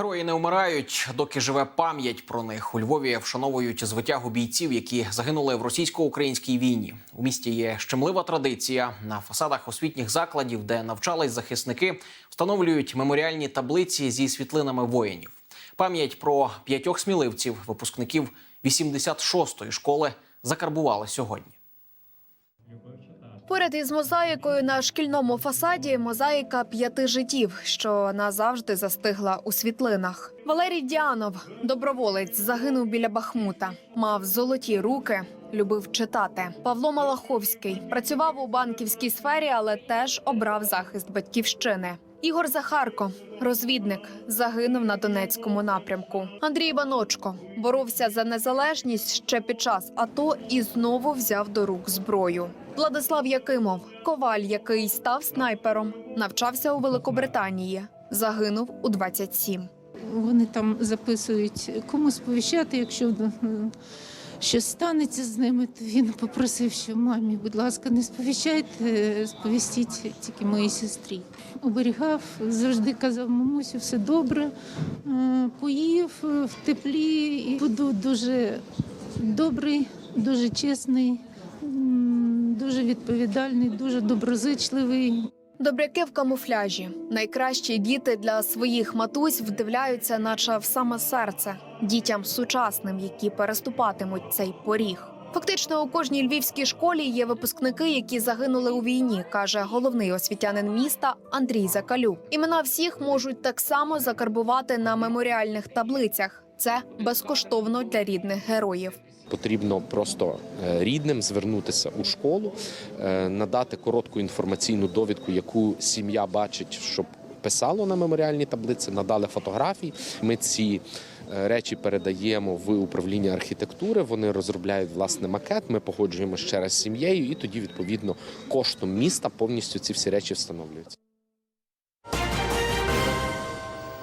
Герої не вмирають, доки живе пам'ять про них. У Львові вшановують звитягу бійців, які загинули в російсько-українській війні. У місті є щемлива традиція. На фасадах освітніх закладів, де навчались захисники, встановлюють меморіальні таблиці зі світлинами воїнів. Пам'ять про п'ятьох сміливців, випускників 86-ї школи, закарбували сьогодні. Поряд із мозаїкою на шкільному фасаді мозаїка п'яти життів, що назавжди застигла у світлинах. Валерій Діанов, доброволець, загинув біля Бахмута, мав золоті руки. Любив читати. Павло Малаховський працював у банківській сфері, але теж обрав захист батьківщини. Ігор Захарко, розвідник, загинув на Донецькому напрямку. Андрій Іваночко боровся за незалежність ще під час АТО і знову взяв до рук зброю. Владислав Якимов, коваль, який став снайпером, навчався у Великобританії. Загинув у 27. Вони там записують, кому сповіщати, якщо щось станеться з ними, то він попросив, що мамі, будь ласка, не сповіщайте, сповістіть тільки моїй сестрі. Оберігав, завжди казав, мамусю, все добре, е, поїв е, в теплі і буду дуже добрий, дуже чесний, дуже відповідальний, дуже доброзичливий. Добряки в камуфляжі. Найкращі діти для своїх матусь вдивляються, наче в саме серце дітям сучасним, які переступатимуть цей поріг. Фактично у кожній львівській школі є випускники, які загинули у війні, каже головний освітянин міста Андрій Закалюк. Імена всіх можуть так само закарбувати на меморіальних таблицях. Це безкоштовно для рідних героїв. Потрібно просто е, рідним звернутися у школу, е, надати коротку інформаційну довідку, яку сім'я бачить, щоб писало на меморіальні таблиці, надали фотографії. Ми ці е, речі передаємо в управління архітектури. Вони розробляють власне макет. Ми погоджуємо ще раз з сім'єю, і тоді відповідно коштом міста повністю ці всі речі встановлюються.